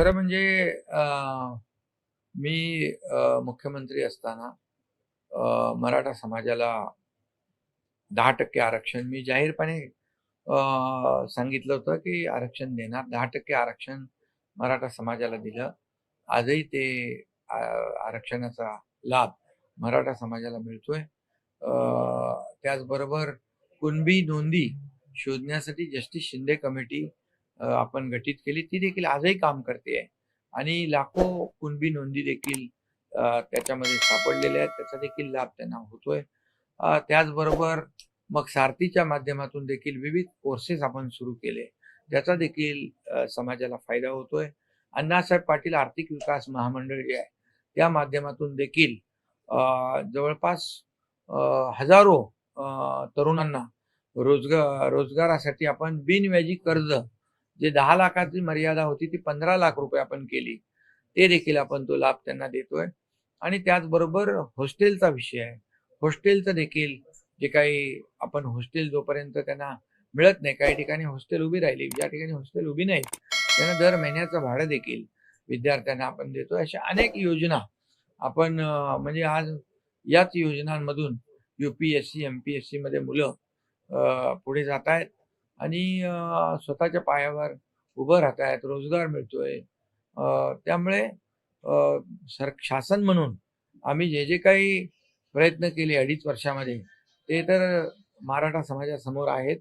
खरं म्हणजे मी मुख्यमंत्री असताना मराठा समाजाला दहा टक्के आरक्षण मी जाहीरपणे सांगितलं होतं की आरक्षण देणार. दहा टक्के आरक्षण मराठा समाजाला दिलं. आजही ते आरक्षणाचा लाभ मराठा समाजाला मिळतोय. त्याचबरोबर कुणबी नोंदी शोधण्यासाठी जस्टिस शिंदे कमिटी आपण गठीत केली ती देखील आजही काम करते आहे. आणि लाखो कुणबी नोंदी देखील त्याच्यामध्ये सापडलेल्या आहेत. त्याचा देखील लाभ त्यांना होतोय. त्याचबरोबर मग सारथीच्या माध्यमातून देखील विविध कोर्सेस आपण सुरू केले. ज्याचा देखील समाजाला फायदा होतोय. अण्णासाहेब पाटील आर्थिक विकास महामंडळ जे आहे त्या माध्यमातून देखील जवळपास हजारो तरुणांना रोजगार रोजगारासाठी आपण बिनव्याजी कर्ज जे दहा लाखाची मर्यादा होती ती पंधरा लाख रुपये आपण केली. ते देखील आपण तो लाभ त्यांना देतोय. आणि त्याचबरोबर हॉस्टेलचा विषय आहे. हॉस्टेलचं देखील जे काही आपण हॉस्टेल जोपर्यंत त्यांना मिळत नाही काही ठिकाणी हॉस्टेल उभी राहिली ज्या ठिकाणी हॉस्टेल उभी नाही त्यांना दर महिन्याचं भाडं देखील विद्यार्थ्यांना आपण देतो अशा अनेक योजना आपण म्हणजे आज याच योजनांमधून U P S C M P S सीमध्ये मुलं पुढे जात आहेत आणि स्वतःच्या पायावर उभं राहत आहेत रोजगार मिळतोय. त्यामुळे सर शासन म्हणून आम्ही जे जे काही प्रयत्न केले अडीच वर्षामध्ये ते तर मराठा समाजासमोर आहेत.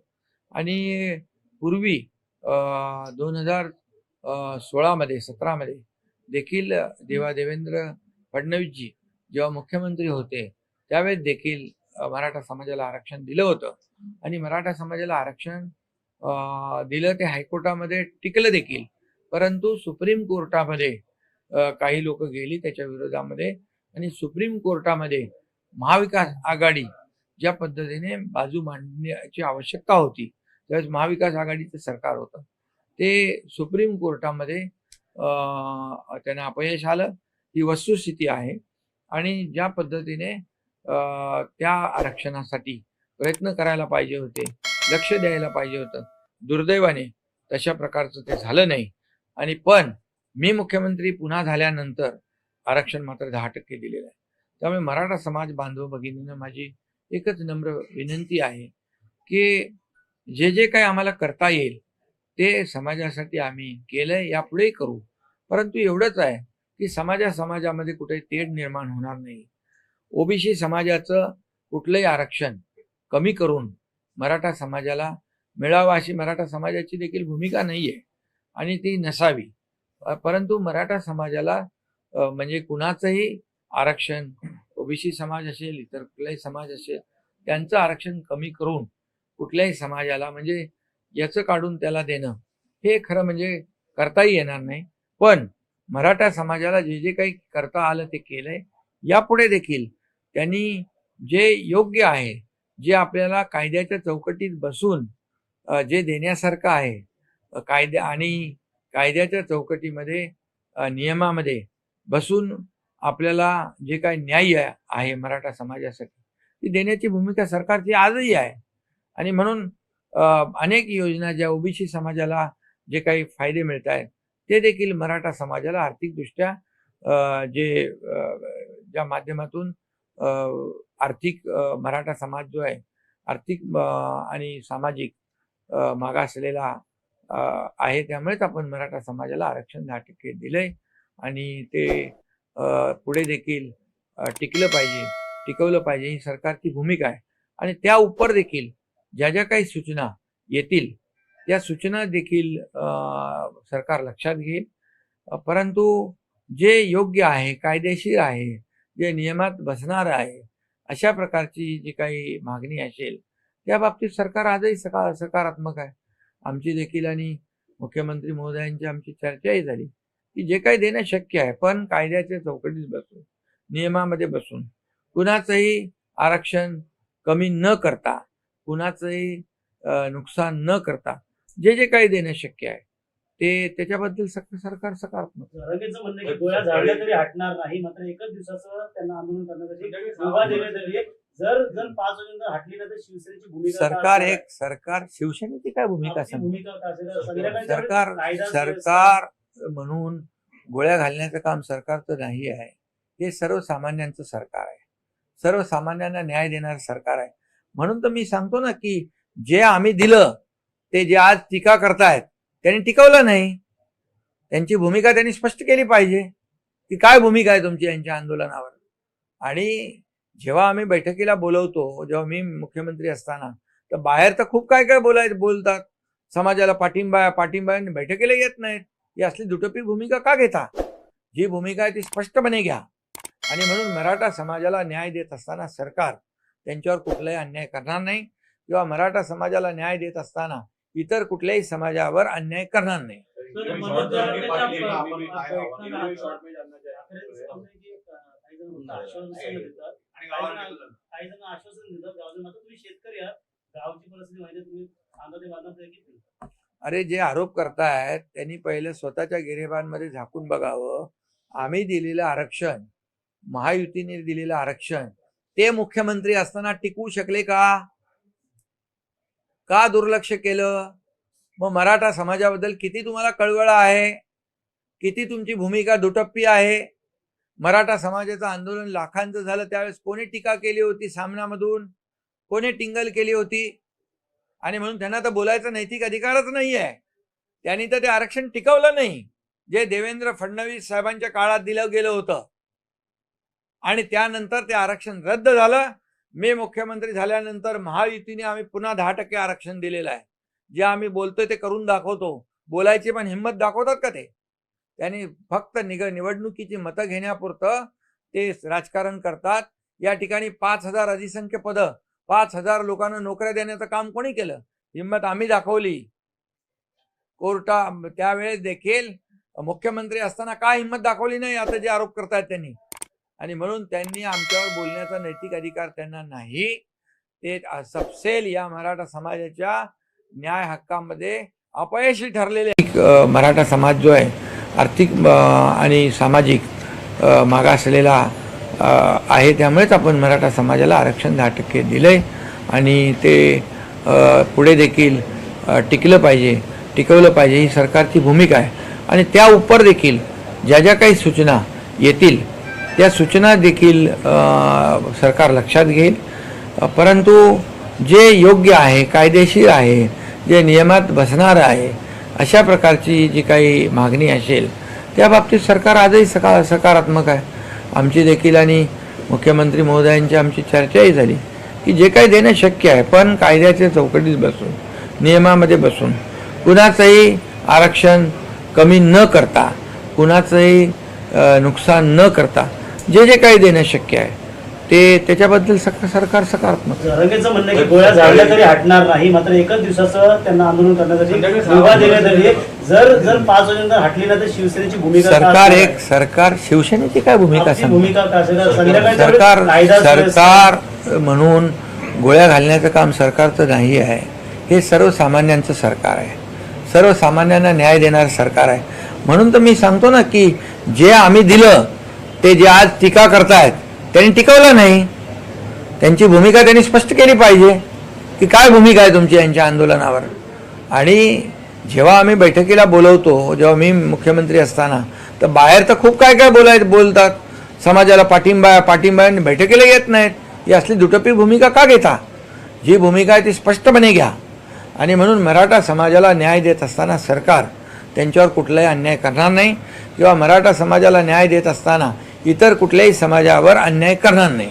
आणि पूर्वी दोन हजार सोळामध्ये सतरामध्ये देखील देवा देवेंद्र फडणवीसजी जेव्हा मुख्यमंत्री होते त्यावेळेस देखील मराठा समाजाला आरक्षण दिलं होतं. आणि मराठा समाजाला आरक्षण दिलं ते हायकोर्टामध्ये टिकलं देखील. परंतु सुप्रीम कोर्टामध्ये काही लोक गेली त्याच्या विरोधामध्ये आणि सुप्रीम कोर्टामध्ये महाविकास आघाडी ज्या पद्धतीने बाजू मांडण्याची आवश्यकता होती त्यावेळेस महाविकास आघाडीचं सरकार होतं. ते सुप्रीम कोर्टामध्ये त्यांना अपयश आलं ही वस्तुस्थिती आहे आणि ज्या पद्धतीने त्या आरक्षणासाठी प्रयत्न करायला पाहिजे होते लक्ष द्यायला पाहिजे होतं. दुर्दैवाने तशा प्रकारचं ते झालं नाही. आणि पण मी मुख्यमंत्री पुन्हा झाल्यानंतर आरक्षण मात्र दहा टक्के दिलेलं आहे. त्यामुळे मराठा समाज बांधव भगिनींना माझी एकच नम्र विनंती आहे की जे जे काय आम्हाला करता येईल ते समाजासाठी आम्ही केलंय यापुढेही करू. परंतु एवढंच आहे की समाजा समाजामध्ये कुठे तेढ निर्माण होणार नाही. ओबीसी समाजाचं कुठलंही आरक्षण कमी करून मराठा समाजाला मिळावा अशी मराठा समाजाची देखील भूमिका नाही आहे आणि ती नसावी. परंतु मराठा समाजाला म्हणजे कुणाचंही आरक्षण ओबीसी समाज असेल इतर कुठलाही समाज असेल त्यांचं आरक्षण कमी करून कुठल्याही समाजाला म्हणजे याचं काढून त्याला देणं हे खरं म्हणजे करताही येणार नाही. पण मराठा समाजाला जे जे काही करता आलं ते केलंय यापुढे देखील त्यांनी जे योग्य आहे जे आपल्याला कायद्याच्या चौकटीत बसून जे देण्यासारखं आहे कायद्या आणि कायद्याच्या चौकटीमध्ये नियमामध्ये बसून आपल्याला जे काय न्याय आहे मराठा समाजासाठी ती देण्याची भूमिका सरकारची आजही आहे. आणि म्हणून अनेक योजना ज्या ओबीसी समाजाला जे काही फायदे मिळत आहेत ते देखील मराठा समाजाला आर्थिकदृष्ट्या जे ज्या माध्यमातून आर्थिक मराठा समाज जो आहे आर्थिक आणि सामाजिक मागासलेला आहे त्यामुळेच आपण मराठा समाजाला आरक्षण दहा टक्के दिलंय आणि ते पुढे देखील टिकलं पाहिजे टिकवलं पाहिजे ही सरकारची भूमिका आहे. आणि त्या उपर देखील ज्या ज्या काही सूचना येतील त्या सूचना देखील सरकार लक्षात घेईल. परंतु जे योग्य आहे कायदेशीर आहे जे नियमात बसणार आहे अशा प्रकारची जी काही मागणी असेल त्या बाबतीत सरकार आजही सका सकारात्मक आहे. आमची देखील आणि मुख्यमंत्री महोदयांची आमची चर्चाही झाली की जे काही देणं शक्य आहे पण कायद्याच्या चौकटीत बसून नियमामध्ये बसून कुणाचंही आरक्षण कमी न करता कुणाचंही नुकसान न करता जे जे काही देणं शक्य आहे ते त्याच्याबद्दल सक- सरकार सकारात्मक. गोळ्या झाडल्या तरी हटणार नाही मात्र एकच दिवसाचं त्यांना आंदोलन करण्यासाठी जर जर पाच वाजेनंतर हटली नाही तर शिवसेनेची भूमिका सरकार? एक सरकार शिवसेनेची काय भूमिका भूमिका सरकार सरकार म्हणून गोळ्या घालण्याचं काम सरकारचं नाही आहे. हे सर्वसामान्यांचं सरकार आहे. सर्वसामान्यांना न्याय देणारं सरकार आहे. म्हणून तर मी सांगतो ना की जे आम्ही दिलं ते जे आज टीका करतायत त्यांनी टिकवलं नाही. त्यांची भूमिका त्यांनी स्पष्ट केली पाहिजे. की काय भूमिका आहे तुमची यांच्या आंदोलनावर? आणि जेव्हा आम्ही बैठकीला बोलवतो जेव्हा मी मुख्यमंत्री असताना तर बाहेर तर खूप काय काय बोलाय बोलतात. समाजाला पाठिंबा पाठिंबा आणि बैठकीला येत नाहीत. ही असली दुटपी भूमिका का घेता? जी भूमिका आहे ती स्पष्टपणे घ्या. आणि म्हणून मराठा समाजाला न्याय देत असताना सरकार त्यांच्यावर कुठलाही अन्याय करणार नाही. किंवा मराठा समाजाला न्याय देत असताना इतर कुठल्याही समाजावर अन्याय करणार नाही. अरे जे आरोप करतायत त्यांनी पहिले स्वतःच्या गिरेबांमध्ये झाकून बघावं. आम्ही दिलेलं आरक्षण महायुतीने दिलेलं आरक्षण ते मुख्यमंत्री असताना टिकवू शकले का? का दुर्लक्ष केलं? मग मराठा समाजाबद्दल किती तुम्हाला कळवळ आहे? किती तुमची भूमिका दुटप्पी आहे? मराठा समाजाचं आंदोलन लाखांचं झालं. त्यावेळेस कोणी टीका केली होती सामनामधून? कोणी टिंगल केली होती? आणि म्हणून त्यांना तर बोलायचा नैतिक अधिकारच नाही आहे त्यांनी तर ते आरक्षण टिकवलं नाही. जे देवेंद्र फडणवीस साहेबांच्या काळात दिलं गेलं होतं. आणि त्यानंतर ते आरक्षण रद्द झालं. मी मुख्यमंत्री झाल्यानंतर महायुतीने आम्ही पुन्हा दहा टक्के आरक्षण दिलेलं आहे. जे आम्ही बोलतोय ते करून दाखवतो. बोलायची पण हिंमत दाखवतात का ते? त्यांनी फक्त निग निवडणुकीची मतं घेण्यापुरतं ते राजकारण करतात. या ठिकाणी पाच हजार अधिसंख्य पदं पाच हजार लोकांना नोकऱ्या देण्याचं काम कोणी केलं? हिंमत आम्ही दाखवली. कोर्टा त्यावेळेस देखील मुख्यमंत्री असताना काय हिंमत दाखवली नाही? आता जे आरोप करतायत त्यांनी. आणि म्हणून त्यांनी आमच्यावर बोलण्याचा नैतिक अधिकार त्यांना नाही. ते सपसेल या मराठा समाजाच्या न्याय हक्कामध्ये अपयशी ठरलेले मराठा समाज जो आहे आर्थिक आणि सामाजिक मागासलेला आहे. त्यामुळेच आपण मराठा समाजाला आरक्षण दहा टक्के आहे आणि ते पुढे देखील टिकलं पाहिजे टिकवलं पाहिजे ही सरकारची भूमिका आहे. आणि त्या उपर देखील ज्या ज्या काही सूचना येतील त्या सूचना देखील सरकार लक्षात घेईल. परंतु जे योग्य आहे कायदेशीर आहे जे नियमात बसणार आहे अशा प्रकारची जी काही मागणी असेल त्या बाबतीत सरकार आजही सका सकारात्मक आहे. आमची देखील आणि मुख्यमंत्री महोदयांची आमची चर्चाही झाली की जे काही देणं शक्य आहे पण कायद्याच्या चौकटीत बसून नियमामध्ये बसून कुणाचंही आरक्षण कमी न करता कुणाचंही नुकसान न करता जे जे काही देणं शक्य आहे ते त्याच्याबद्दल सक सरकार सकारात्मक आहे. जरांगेचं म्हणणं की गोळ्या झाडल्या तरी हटणार नाही मात्र एकच दिवसाचं त्यांना आंदोलन करण्यासाठी. जर जर पाच वाजेनंतर हटली नाही तर शिवसेनेची भूमिका सरकार? एक सरकार शिवसेनेची काय भूमिका आपली सांग भूमिका काय असेल वेळेस सरकार सरकार म्हणून गोळ्या घालण्याचं काम सरकारचं नाही आहे हे सर्वसामान्यांचं सरकार आहे सर्वसामान्यांना न्याय देणारं सरकार आहे म्हणून तर मी सांगतो ना की जे आम्ही दिलं ते जे आज टीका करतायत त्यांनी टिकवलं नाही. त्यांची भूमिका त्यांनी स्पष्ट केली पाहिजे की काय भूमिका आहे तुमची यांच्या आंदोलनावर? आणि जेव्हा आम्ही बैठकीला बोलवतो जेव्हा मी मुख्यमंत्री असताना तर बाहेर तर खूप काय काय बोलाय बोलतात. समाजाला पाठिंबा पाठिंबा आणि बैठकीला येत नाहीत. ही असली दुटोपी भूमिका का घेता? जी भूमिका आहे ती स्पष्टपणे घ्या. आणि म्हणून मराठा समाजाला न्याय देत असताना सरकार त्यांच्यावर कुठलाही अन्याय करणार नाही. किंवा मराठा समाजाला न्याय देत असताना इतर कुठल्याही समाजावर अन्याय करणार नाही.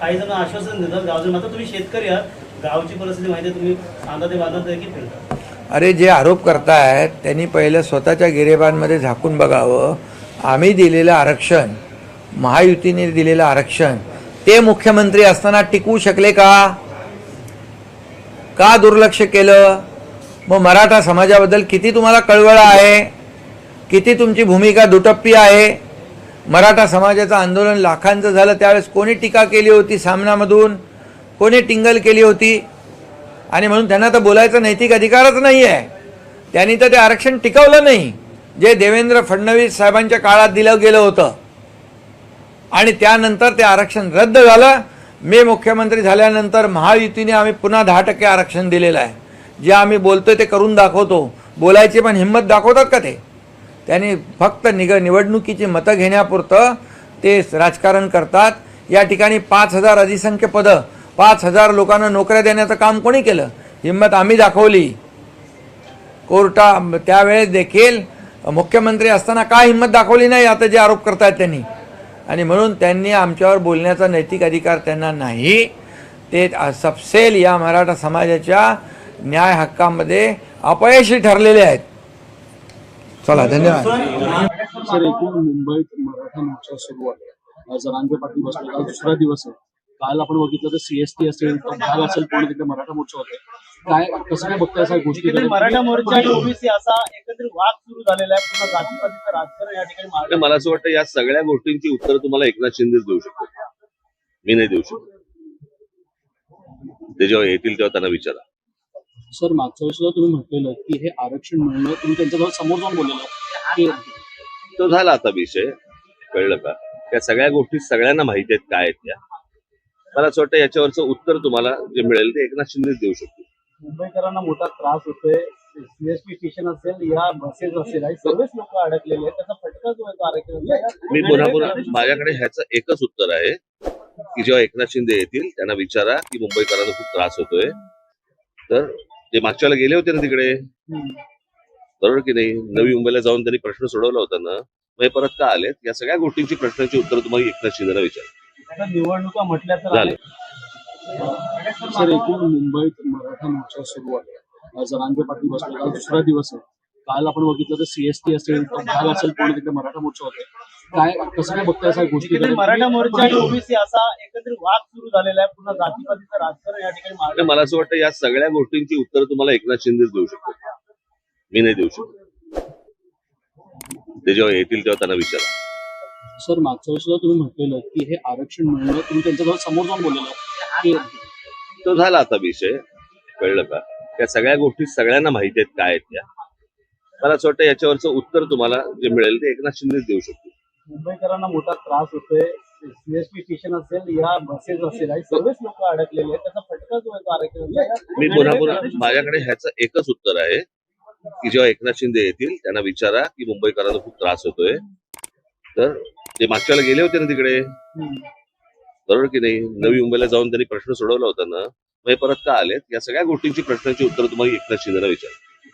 काही जण आश्वासन देतात. गावचे मात्र तुम्ही शेतकरी आहात. गावची परिस्थिती माहिती तुम्ही सांगा ते फिरता? अरे जे आरोप करतायत त्यांनी पहिलं स्वतःच्या गिरेबांमध्ये झाकून बघावं. आम्ही दिलेलं आरक्षण महायुतीने दिलेलं आरक्षण ते मुख्यमंत्री असताना टिकवू शकले का? का दुर्लक्ष केलं? मग मराठा समाजाबद्दल किती तुम्हाला कळवळ आहे? किती तुमची भूमिका दुटप्पी आहे? मराठा समाजाचं आंदोलन लाखांचं झालं. त्यावेळेस कोणी टीका केली होती सामनामधून? कोणी टिंगल केली होती? आणि म्हणून त्यांना तर बोलायचा नैतिक अधिकारच नाही आहे त्यांनी तर ते आरक्षण टिकवलं नाही जे देवेंद्र फडणवीस साहेबांच्या काळात दिलं गेलं होतं. आणि त्यानंतर ते आरक्षण रद्द झालं. मी मुख्यमंत्री झाल्यानंतर महायुतीने आम्ही पुन्हा दहा टक्के आरक्षण दिलेलं आहे. जे आम्ही बोलतोय ते करून दाखवतो. बोलायची पण हिंमत दाखवतात का ते? त्यांनी फक्त निग निवडणुकीची मतं घेण्यापुरतं ते राजकारण करतात. या ठिकाणी पाच हजार अधिसंख्य पदं पाच हजार लोकांना नोकऱ्या देण्याचं काम कोणी केलं? हिंमत आम्ही दाखवली. कोर्टा त्यावेळेस देखील मुख्यमंत्री असताना काय हिंमत दाखवली नाही? आता जे आरोप करतायत त्यांनी. आणि म्हणून त्यांनी आमच्यावर बोलण्याचा नैतिक अधिकार त्यांना नाही ते सपसेल या मराठा समाजाच्या न्याय हक्कामध्ये अपयशी ठरलेले आहेत. चला धन्यवाद. सर एकूण मुंबईत मराठा मोर्चा सुरू आहे. जरांगे पाटील बसले दुसरा दिवस आहे. काल आपण बघितलं तर सीएसटी असेल तर असेल कोणी तिकडे मराठा मोर्चा होते. काय कसं काय बघताय सगळ्या गोष्टी? मराठा मोर्चा आणि ओबीसी असा एकत्रित वाद सुरू झालेला आहे. पुन्हा जातीपातीचं राजकारण या ठिकाणी मला असं वाटतं या सगळ्या गोष्टींची उत्तर तुम्हाला एकनाथ शिंदेच देऊ शकतो. मी नाही देऊ शकतो. ते जेव्हा येतील तेव्हा त्यांना विचारा. सर मागच्या वेळेस तुम्ही म्हटलेलं की हे आरक्षण मिळणं तुम्ही त्यांच्याजवळ समोर जाऊन बोललेलं. तो झाला आता विषय. कळलं का? त्या सगळ्या गोष्टी सगळ्यांना माहिती आहेत काय आहेत त्या. मला असं वाटतं याच्यावरचं उत्तर तुम्हाला जे मिळेल ते एकनाथ शिंदेच देऊ शकतो मुंबईकरांना मोठा त्रास होतोय. सीएसटी स्टेशन असेल या बसेस असेल आणि सर्वच लोक अडकलेले आहेत. त्याचा फटका जो आहे तो आरक्षणाचा मी पुन्हा पुन्हा माझ्याकडे ह्याचं एकच उत्तर आहे की जेव्हा एकनाथ शिंदे येतील त्यांना विचारा की मुंबईकरांना खूप त्रास होतोय. तर ते मागच्या वेळेला गेले होते ना तिकडे. बरोबर की नाही? नवी मुंबईला जाऊन त्यांनी प्रश्न सोडवला होता ना. मग हे परत का आलेत? या सगळ्या गोष्टींची प्रश्नांची उत्तर तुम्हाला एकनाथ शिंदेला विचारा. निवडणुका म्हटल्या तर झालं. सर एकूण मुंबईत मराठा मोर्चा सुरू आहे. आज रांगे पाटील बसले आज दुसरा दिवस आहे. काल आपण बघितलं तर सीएसटी असेल तर भाग असेल पूर्ण तिकडे मराठा मोर्चा होते. काय कसं काय बघताय एकीकडे गोष्टी? मराठा मोर्चा आणि ओबीसी असा एकत्रित वाद सुरू झालेला आहे. पुन्हा जातीपातीचं राजकारण या ठिकाणी मला असं वाटतं या सगळ्या गोष्टींची उत्तर तुम्हाला एकनाथ शिंदेच देऊ शकतो मी नाही देऊ शकतो. ते जेव्हा येतील तेव्हा त्यांना विचारा. सर मागच्या वेळेस तुम्ही म्हटलेलं की हे आरक्षण मिळणं तुम्ही त्यांच्याजवळ समोर जाऊन बोललेलं. तो झाला आता विषय. कळलं का? त्या सगळ्या गोष्टी सगळ्यांना माहिती आहेत काय आहेत त्या. मला असं वाटतं याच्यावरचं उत्तर तुम्हाला जे मिळेल ते एकनाथ शिंदेच देऊ शकतो मुंबईकरांना मोठा त्रास होतोय. सीएसटी स्टेशन असेल या बसेस असेल सर्वच लोक अडकलेले आहेत. त्याचा फटका जो आहे मी पुन्हा पुन्हा माझ्याकडे ह्याचं एकच उत्तर आहे की जेव्हा एकनाथ शिंदे येतील त्यांना विचारा की मुंबईकरांना खूप त्रास होतोय. तर ते मागच्या वेळेला गेले होते ना तिकडे? बरोबर की नाही? नवी मुंबईला जाऊन त्यांनी प्रश्न सोडवला होता ना मग हे परत का आलेत? या सगळ्या गोष्टींची प्रश्नांची उत्तर तुम्हाला एकनाथ शिंदेला विचार